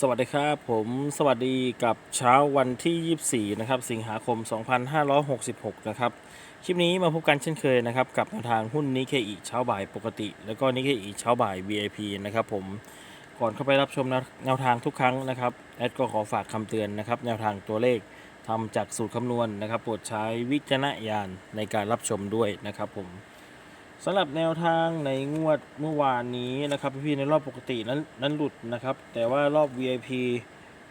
สวัสดีครับผมสวัสดีกับเช้าวันที่ 24 นะครับ สิงหาคม 2566 นะครับ คลิปนี้มาพบกันเช่นเคยนะครับ กับแนวทางหุ้นนิเคอีเช้าบ่ายปกติ แล้วก็นิเคอีเช้าบ่าย VIP นะครับผมก่อนเข้าไปรับชมแนวทางทุกครั้งนะครับ แอดก็ขอฝากคำเตือนนะครับ แนวทางตัวเลขทำจากสูตรคำนวณนะครับโปรดใช้วิจารณญาณในการรับชมด้วยนะครับผม สำหรับแนวทางในงวดเมื่อวานนี้นะครับพี่ๆในรอบปกตินั้นนั้นหลุดนะครับ แต่ว่ารอบ VIP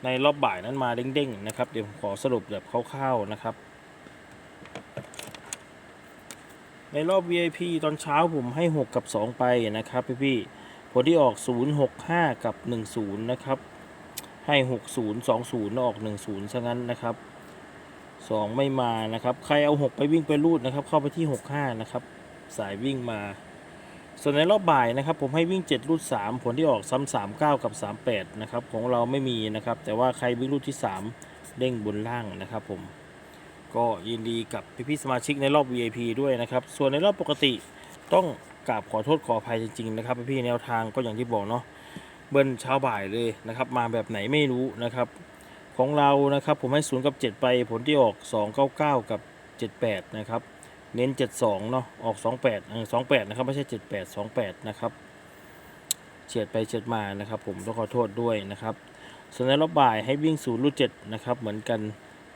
ในรอบบ่ายนั้นมาเด้งๆนะครับ เดี๋ยวผมขอสรุปแบบคร่าวๆนะครับ ในรอบ VIP ตอนเช้าผมให้ 6 กับ 2 ไปนะครับพี่ๆผลที่ออก 065 กับ 10 นะครับ ให้ 60 20 ออก 10 ซะงั้นนะครับ 2 ไม่มานะครับ ใครเอา 6 ไปวิ่งไปรูดนะครับ เข้าไปที่ 65 นะครับ สายวิ่งมา ส่วนในรอบบ่ายนะครับผมให้วิ่ง 7 รูด 3 ผลที่ออกซ้ำ3 9 กับ 38 นะครับของเราไม่มีนะครับ แต่ว่าใครวิ่งรูดที่ 3 เด้งบนล่างนะครับผมก็ยินดีกับพี่ๆสมาชิกในรอบ VIP ด้วยนะครับ ส่วนในรอบปกติต้องกราบขอโทษขออภัยจริงๆนะครับพี่แนวทางก็อย่างที่บอกเนาะเบิ้ลเช้าบ่ายเลยนะครับ มาแบบไหนไม่รู้นะครับ ของเรานะครับผมให้0กับ 7 ไปผลที่ออก 299 กับ 78 นะครับ เน้น 72 เนาะออก 28เออ28 นะครับ ไม่ใช่ 78 28 นะครับเฉียดไปเฉียดมานะครับ ผมต้องขอโทษด้วยนะครับ ส่วนในรอบบ่ายให้วิ่ง0รูด7นะครับ เหมือนกัน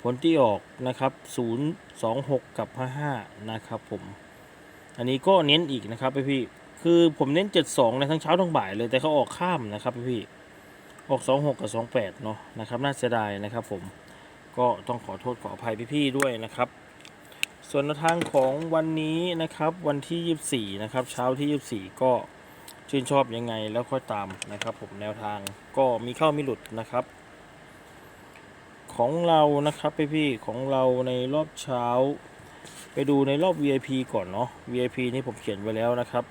ผลที่ออกนะครับ 0 2 6 กับ 55 นะครับผม อันนี้ก็เน้นอีกนะครับพี่ๆคือผมเน้น 72 ในทั้งเช้าทั้งบ่ายเลยแต่เขาออกข้ามนะครับพี่ๆออก 26 กับ 28 เนาะนะครับ น่าเสียดายนะครับผมก็ต้องขอโทษขออภัยพี่ๆด้วยนะครับ ส่วนแนวทางของวันนี้นะครับวันที่ 24 นะครับ เช้าที่ 24 ก็ชื่นชอบยังไงแล้วค่อยตามนะครับ ผมแนวทางก็มีเข้ามีหลุดนะครับ ของเรานะครับพี่ๆของเราในรอบเช้า ไปดูในรอบ VIP ก่อนเนาะ VIP นี่ผมเขียนไว้แล้วนะครับ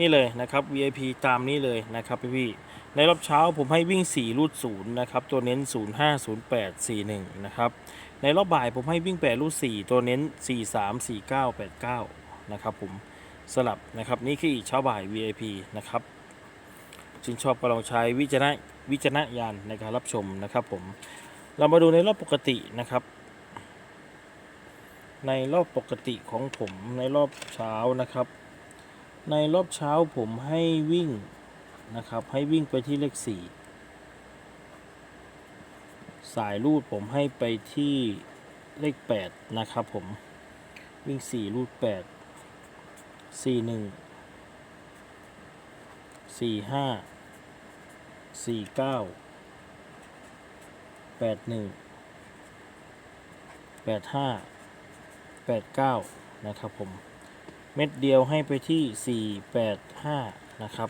นี่เลยนะครับ VIP ตามนี้เลยนะครับพี่ๆในรอบเช้าผมให้วิ่ง 4 รูด0นะครับ ตัวเน้น 05 08 41 นะครับ ในรอบบ่ายผมให้วิ่ง8รูด4ตัวเน้น 43 49 89 นะครับผมสลับนะครับนี่คืออเช้าบ่าย VIP นะครับจึงชอบก็ลองใช้วิจารณวิจารณญาณในการรับชมนะครับผมเรามาดูในรอบปกตินะครับ ในรอบปกติของผมในรอบเช้านะครับ ในรอบเช้าผมให้วิ่งนะครับให้วิ่งไปที่เลขสี่ สายรูดผมให้ไปที่เลขแปดนะครับผม วิ่งสี่รูดแปดสี่หนึ่งสี่ห้าสี่เก้าแปดหนึ่งแปดห้า89 นะครับผม เม็ดเดียวให้ไปที่ 485 นะครับ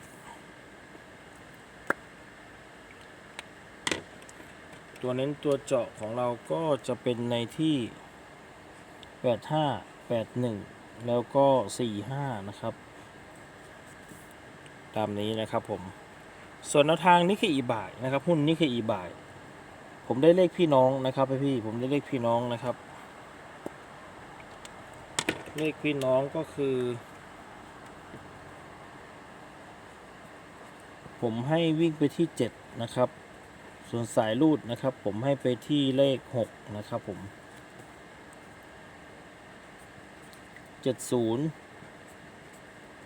ตัวเน้นตัวเจาะของเราก็จะเป็นในที่ 85 81 แล้วก็ 45 นะครับ ตามนี้นะครับผม ส่วนแนวทางนี่คืออีบายนะครับ หุ้นนี่คืออีบายผมได้เลขพี่น้องนะครับพี่ ผมได้เลขพี่น้องนะครับ เลขพี่น้องก็คือ ผมให้วิ่งไปที่ 7 นะครับ ส่วนสายรูดนะครับ ผมให้ไปที่เลข 6 นะครับผม 70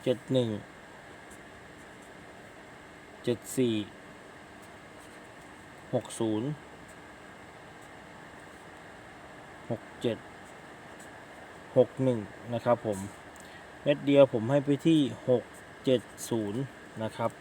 71 74 60 67หกหนึ่งนะครับผม เม็ดเดียวผมให้ไปที่หกเจ็ดศูนย์นะครับ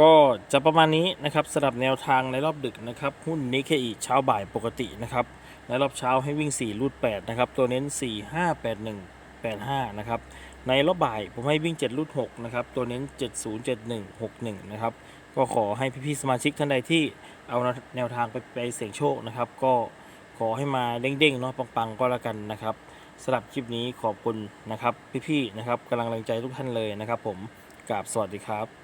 ก็จะประมาณนี้นะครับสำหรับแนวทางในรอบดึกนะครับหุ้นนิเคอีเช้าบ่ายปกตินะครับในรอบเช้าให้วิ่ง 4 รูด 8 นะครับ ตัวเน้น 4 5 8 1 8 5 นะครับ ในรอบบ่ายผมให้วิ่ง 7 รูด 6 นะครับ ตัวเน้น 7 0 7 1 6 1 นะครับ ก็ขอให้พี่ๆสมาชิกท่านใดที่เอาแนวทางไปไปเสี่ยงโชคนะครับ ก็ขอให้มาเด้งๆเนาะปังๆ ก็แล้วกันนะครับสำหรับคลิปนี้ขอบคุณนะครับ พี่ๆนะครับกำลังแรงใจทุกท่านเลยนะครับ ผมกราบสวัสดีครับ